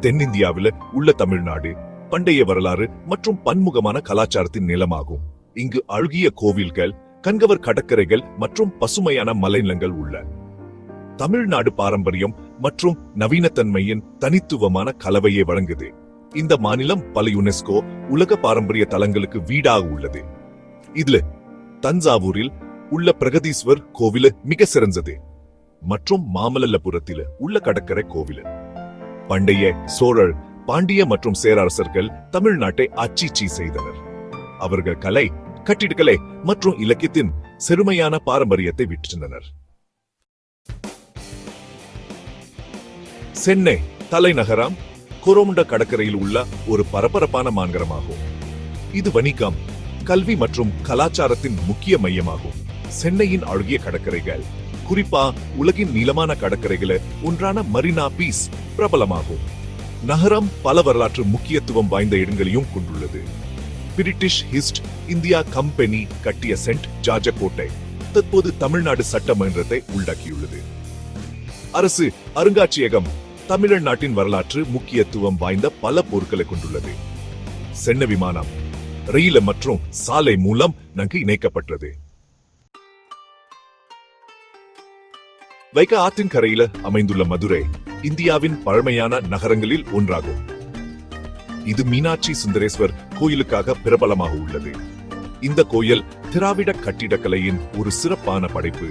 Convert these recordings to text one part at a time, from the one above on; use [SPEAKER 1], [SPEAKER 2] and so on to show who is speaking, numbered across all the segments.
[SPEAKER 1] தென்னிந்தியாவில உள்ள தமிழ்நாடு பண்டைய வரலாறு மற்றும் பன்முகமான கலாச்சாரத்தின் நிலமாகும். இங்கு அழுகிய கோவில்கள் கண்கவர் கடற்கரைகள் மற்றும் பசுமையான மலைநிலங்கள் உள்ள. தமிழ்நாடு பாரம்பரியம் மற்றும் நவீனத்தன்மையின் தனித்துவமான கலவையை வழங்குது. இந்த மாநிலம் பல யுனெஸ்கோ உலக பாரம்பரிய தலங்களுக்கு வீடாக உள்ளது. இதுல தஞ்சாவூரில் உள்ள பிரகதீஸ்வர் கோவில மிக சிறந்தது. மற்றும் மாமல்லபுரத்தில் உள்ள கடற்கரை கோவிலு. பண்டைய சோழர் பாண்டிய மற்றும் சேரரசர்கள் தமிழ்நாட்டை ஆட்சி செய்தனர். அவர்கள் கலை கட்டிடக்கலை மற்றும் இலக்கியத்தின் செருமையான பாரம்பரியத்தை விற்றிருந்தனர். சென்னை தலைநகரம் குரோமுண்ட கடற்கரையில் உள்ள ஒரு பரபரப்பான மாநகரமாகும். இது வணிகம் கல்வி மற்றும் கலாச்சாரத்தின் முக்கிய மையமாகும். சென்னையின் அழகிய கடற்கரைகள் குறிப்பா உலகின் நீளமான கடற்கரைகளை ஒன்றான மரினா பீஸ் பிரபலமாகும். நகரம் பல வரலாற்று முக்கியத்துவம் வாய்ந்த இடங்களையும் கொண்டுள்ளது. பிரிட்டிஷ் ஹிஸ்ட் இந்தியா கம்பெனி கட்டிய சென்ட் ஜார்ஜ கோட்டை தற்போது தமிழ்நாடு சட்டமன்றத்தை உள்ளாக்கியுள்ளது அரசு அருங்காட்சியகம் தமிழ்நாட்டின் வரலாற்று முக்கியத்துவம் வாய்ந்த பல பொருட்களை கொண்டுள்ளது. சென்னை விமானம் ரயில் மற்றும் சாலை மூலம் நன்கு இணைக்கப்பட்டது. வைக ஆற்றின் கரையில அமைந்துள்ள மதுரை இந்தியாவின் பழமையான நகரங்களில் ஒன்றாகும். இது மீனாட்சி சுந்தரேஸ்வர் கோயிலுக்காக பிரபலமாக உள்ளது. இந்த கோயில் திராவிட கட்டிடக்கலையின் ஒரு சிறப்பான படைப்பு.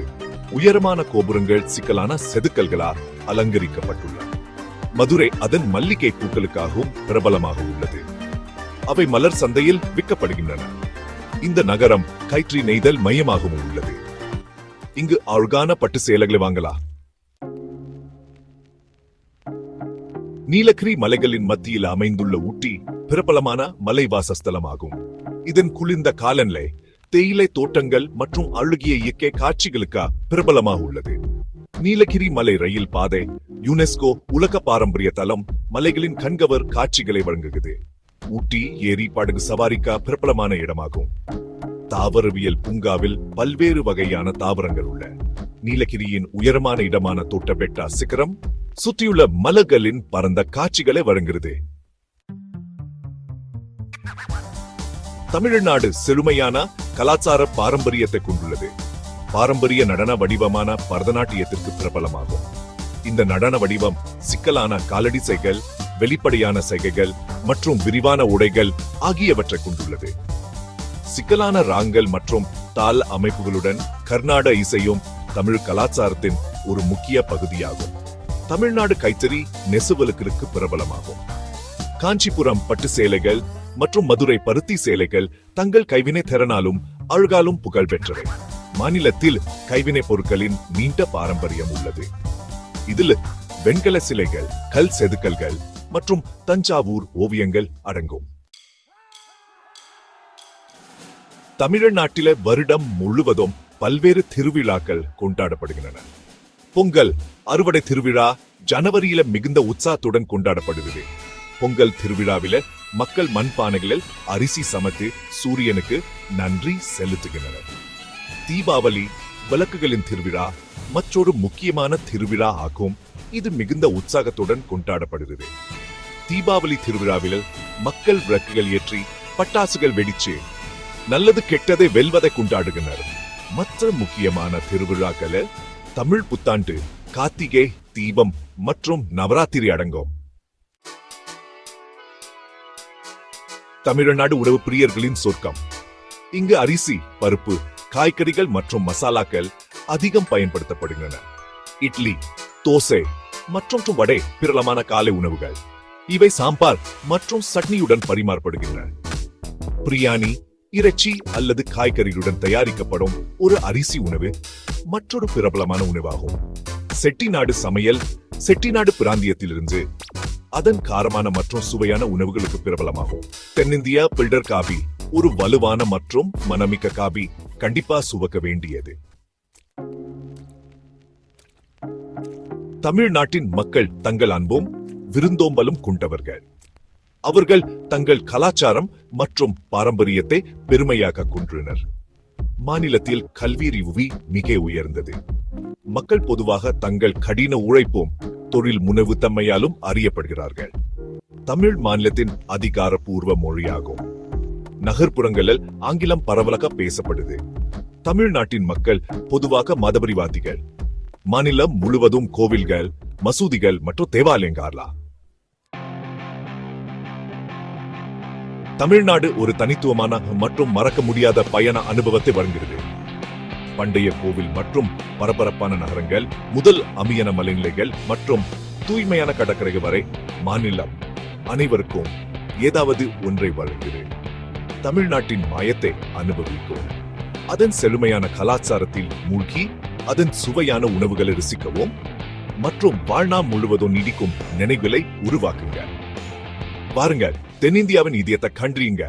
[SPEAKER 1] உயரமான கோபுரங்கள் சிக்கலான செதுக்கல்களால் அலங்கரிக்கப்பட்டுள்ளன. மதுரை அதன் மல்லிகை பூக்களுக்காகவும் பிரபலமாக உள்ளது. அவை மலர் சந்தையில் விற்கப்படுகின்றன. இந்த நகரம் கயிற்றி நெய்தல் மையமாகவும் உள்ளது. இங்கு அழகான பட்டு சேலைகளை வாங்கலாம். நீலகிரி மலைகளின் மத்தியில் அமைந்துள்ள ஊட்டி பிரபலமான மலைவாசஸ்தலமாகும். இதன் குளிர்ந்த காலநிலை தேயிலை தோட்டங்கள் மற்றும் அழுகிய இயற்கை காட்சிகளுக்கு பிரபலமாக உள்ளது. நீலகிரி மலை ரயில் பாதை யுனெஸ்கோ உலக பாரம்பரிய தலம் மலைகளின் கண்கவர் காட்சிகளை வழங்குகிறது. ஊட்டி ஏரி படகு சவாரிக்கா பிரபலமான இடமாகும். தாவரவியல் பூங்காவில் பல்வேறு வகையான தாவரங்கள் உள்ள. நீலகிரியின் உயரமான இடமான தோட்டபெட்டா சிகரம் சுற்றியுள்ள மலர்களின் பரந்த காட்சிகளை வழங்குகிறது. தமிழ்நாடு செழுமையான கலாச்சார பாரம்பரியத்தை கொண்டுள்ளது. பாரம்பரிய நடன வடிவமான பரதநாட்டியத்திற்கு பிரபலமாகும். இந்த நடன வடிவம் சிக்கலான காலடி சைகள் வெளிப்படையான சைகைகள் மற்றும் விரிவான உடைகள் ஆகியவற்றை கொண்டுள்ளது. சிக்கலான ராங்கள் மற்றும் தால் அமைப்புகளுடன் கர்நாட இசையும் தமிழ் கலாச்சாரத்தின் ஒரு முக்கிய பகுதியாகும். தமிழ்நாடு கைத்தறி நெசுவலுக்கு பிரபலமாகும். காஞ்சிபுரம் பட்டு சேலைகள் மற்றும் மதுரை பருத்தி சேலைகள் தங்கள் கைவினை திறனாலும் அழகாலும் புகழ் பெற்றவை. மாநிலத்தில் கைவினை பொருட்களின் நீண்ட பாரம்பரியம் உள்ளது. இதில் வெண்கல சிலைகள் கல் செதுக்கல்கள் மற்றும் தஞ்சாவூர் ஓவியங்கள் அடங்கும். தமிழ்நாட்டில வருடம் முழுவதும் பல்வேறு திருவிழாக்கள் கொண்டாடப்படுகின்றன. பொங்கல் அறுவடை திருவிழா ஜனவரியில மிகுந்த உற்சாகத்துடன் கொண்டாடப்படுகிறது. பொங்கல் திருவிழாவில மக்கள் மண்பானைகளில் அரிசி சமைத்து சூரியனுக்கு நன்றி செலுத்துகின்றனர். தீபாவளி விளக்குகளின் திருவிழா மற்றொரு முக்கியமான திருவிழா ஆகும். இது மிகுந்த உற்சாகத்துடன் கொண்டாடப்படுகிறது. தீபாவளி திருவிழாவில் மக்கள் விளக்குகள் ஏற்றி பட்டாசுகள் வெடிச்சு நல்லது கெட்டதை வெல்வதை கொண்டாடுகின்றனர். மற்ற முக்கியமான திருவிழாக்கள் தமிழ் புத்தாண்டு கார்த்திகை தீபம் மற்றும் நவராத்திரி அடங்கும். தமிழ்நாடு உணவு பிரியர்களின் சொர்க்கம். இங்கு அரிசி பருப்பு காய்கறிகள் மற்றும் மசாலாக்கள் அதிகம் பயன்படுத்தப்படுகின்றன. இட்லி தோசை மற்றும் வடை பிரபலமான காலை உணவுகள். இவை சாம்பார் மற்றும் சட்னியுடன் பரிமாறப்படுகின்றன. பிரியாணி இறைச்சி அல்லது காய்கறிகளுடன் தயாரிக்கப்படும் ஒரு அரிசி உணவு மற்றொரு பிரபலமான உணவாகும். செட்டிநாடு சமையல் செட்டிநாடு பிராந்தியத்திலிருந்து அதன் காரமான மற்றும் சுவையான உணவுகளுக்கு பிரபலமாகும். தென்னிந்தியா பில்டர் காபி ஒரு வலுவான மற்றும் மனமிக்க காபி கண்டிப்பா சுவக்க வேண்டியது. தமிழ்நாட்டின் மக்கள் தங்கள் அன்பும் விருந்தோம்பலும் கொண்டவர்கள். அவர்கள் தங்கள் கலாச்சாரம் மற்றும் பாரம்பரியத்தை பெருமையாக கொன்றனர். மாநிலத்தில் கல்வி அறிவு மிக உயர்ந்தது. மக்கள் பொதுவாக தங்கள் கடின உழைப்பும் தொழில் முனைவு தன்மையாலும் அறியப்படுகிறார்கள். தமிழ் மாநிலத்தின் அதிகாரப்பூர்வ மொழியாகும். நகர்ப்புறங்களில் ஆங்கிலம் பரவலாக பேசப்படுது. தமிழ்நாட்டின் மக்கள் பொதுவாக மதபரிவாதிகள். மாநிலம் முழுவதும் கோவில்கள் மசூதிகள் மற்றும் தேவாலயங்காரலா தமிழ்நாடு ஒரு தனித்துவமான மற்றும் மறக்க முடியாத பயண அனுபவத்தை வழங்குகிறது. பண்டைய கோவில் மற்றும் பரபரப்பான நகரங்கள் முதல் அமியன மலைநிலைகள் மற்றும் தூய்மையான கடற்கரை வரை மாநிலம் அனைவருக்கும் ஏதாவது ஒன்றை வழங்குகிறது தமிழ்நாட்டின் மாயத்தை அனுபவிக்கும் அதன் செழுமையான கலாச்சாரத்தில் மூழ்கி அதன் சுவையான உணவுகளை ரசிக்கவும் மற்றும் வாழ்நாள் முழுவதும் நீடிக்கும் நினைவுகளை உருவாக்குங்க பாருங்க தென்னிந்தியாவின் இதயத்தை கண்டறியுங்க.